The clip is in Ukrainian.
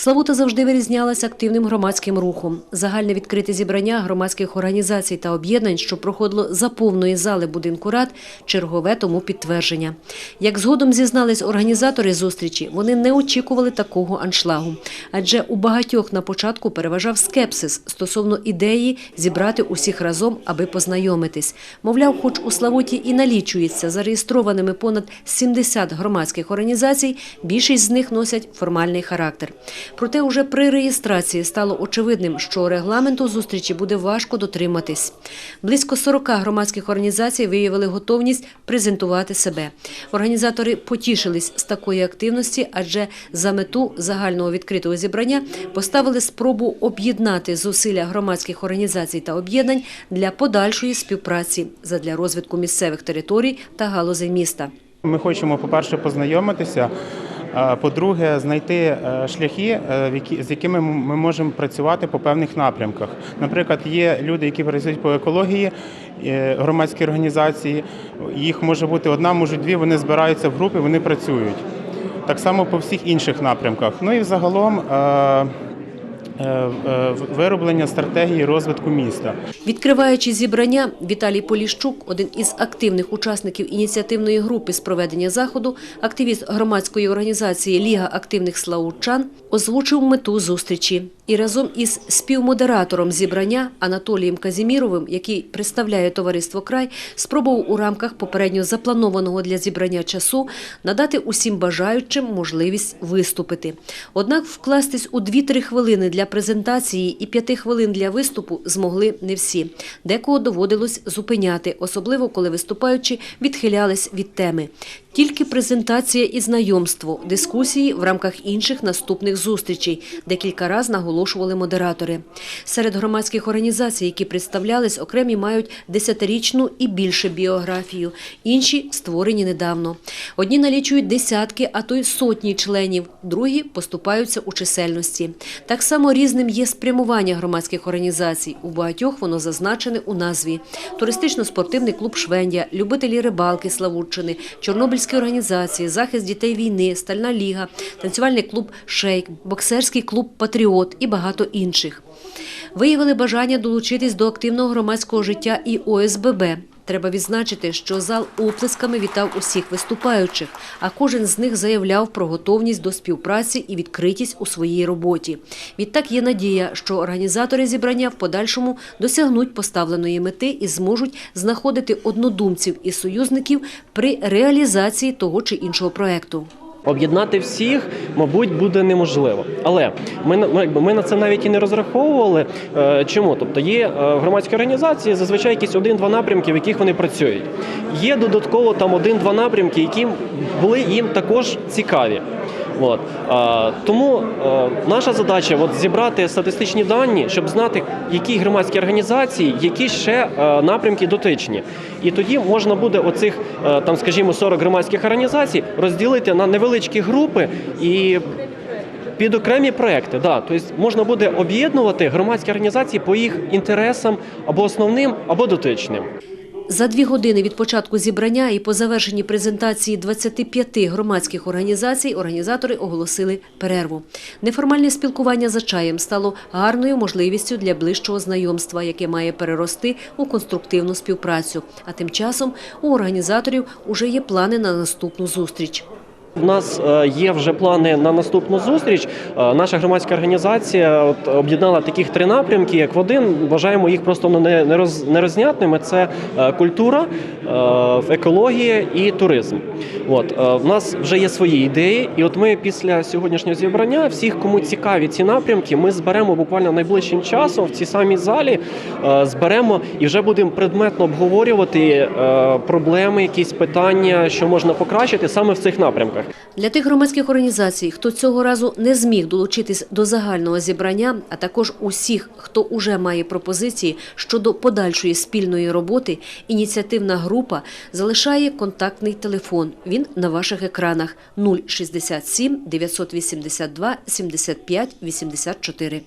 Славута завжди вирізнялася активним громадським рухом. Загальне відкрите зібрання громадських організацій та об'єднань, що проходило за повної зали будинку рад, чергове тому підтвердження. Як згодом зізнались організатори зустрічі, вони не очікували такого аншлагу. Адже у багатьох на початку переважав скепсис стосовно ідеї зібрати усіх разом, аби познайомитись. Мовляв, хоч у Славуті і налічується зареєстрованими понад 70 громадських організацій, більшість з них носять формальний характер. Проте уже при реєстрації стало очевидним, що регламенту зустрічі буде важко дотриматись. Близько 40 громадських організацій виявили готовність презентувати себе. Організатори потішились з такої активності, адже за мету загального відкритого зібрання поставили спробу об'єднати зусилля громадських організацій та об'єднань для подальшої співпраці задля розвитку місцевих територій та галузей міста. Ми хочемо, по-перше, познайомитися. По-друге, знайти е, шляхи, е, з якими ми можемо працювати по певних напрямках. Наприклад, є люди, які працюють по екології, е, громадські організації. Їх може бути одна, може дві. Вони збираються в групи, вони працюють. Так само по всіх інших напрямках. Ну і взагалом вироблення стратегії розвитку міста. Відкриваючи зібрання, Віталій Поліщук, один із активних учасників ініціативної групи з проведення заходу, активіст громадської організації Ліга активних славутчан, озвучив мету зустрічі. І разом із співмодератором зібрання Анатолієм Казіміровим, який представляє товариство край, спробував у рамках попередньо запланованого для зібрання часу надати усім бажаючим можливість виступити. Однак вкластись у 2-3 хвилини для презентації і 5 хвилин для виступу змогли не всі. Декого доводилось зупиняти, особливо коли виступаючі відхилялись від теми. Тільки презентація і знайомство, дискусії в рамках інших наступних зустрічей, де кілька разів наголошували модератори. Серед громадських організацій, які представлялись, окремі мають десятирічну і більше біографію, інші створені недавно. Одні налічують десятки, а то й сотні членів, другі поступаються у чисельності. Так само різним є спрямування громадських організацій. У багатьох воно зазначене у назві: туристично-спортивний клуб Швендя, любителі рибалки Славутчини, Чорнобильські організації, захист дітей війни, Стальна ліга, танцювальний клуб Шейк, боксерський клуб Патріот і багато інших. Виявили бажання долучитись до активного громадського життя і ОСББ. Треба відзначити, що зал оплесками вітав усіх виступаючих, а кожен з них заявляв про готовність до співпраці і відкритість у своїй роботі. Відтак є надія, що організатори зібрання в подальшому досягнуть поставленої мети і зможуть знаходити однодумців і союзників при реалізації того чи іншого проекту. Об'єднати всіх, мабуть, буде неможливо. Але ми, ми, ми на це навіть і не розраховували. Е, Чому? Тобто є е, громадські організації, зазвичай якісь один-два напрямки, в яких вони працюють. Є додатково там один-два напрямки, які були їм також цікаві. От. Тому е, наша задача от, зібрати статистичні дані, щоб знати, які громадські організації, які ще е, напрямки дотичні. І тоді можна буде оцих, е, там, скажімо, 40 громадських організацій розділити на невеличкі групи і під окремі проекти. Да. Тобто можна буде об'єднувати громадські організації по їх інтересам або основним, або дотичним. За дві години від початку зібрання і по завершенні презентації 25 громадських організацій організатори оголосили перерву. Неформальне спілкування за чаєм стало гарною можливістю для ближчого знайомства, яке має перерости у конструктивну співпрацю. А тим часом у організаторів уже є плани на наступну зустріч. У нас е, є вже плани на наступну зустріч. Е, Наша громадська організація от, об'єднала таких три напрямки, як в один. Вважаємо їх просто ну, не, не, нерознятними. Це е, культура, екологія і туризм. От в нас вже є свої ідеї, і от ми після сьогоднішнього зібрання всіх, кому цікаві ці напрямки, ми зберемо буквально найближчим часом в цій самій залі. Зберемо і вже будемо предметно обговорювати проблеми, якісь питання, що можна покращити саме в цих напрямках. Для тих громадських організацій, хто цього разу не зміг долучитись до загального зібрання, а також усіх, хто уже має пропозиції щодо подальшої спільної роботи, ініціативна група залишає контактний телефон. Він на ваших екранах 067 982 75 84.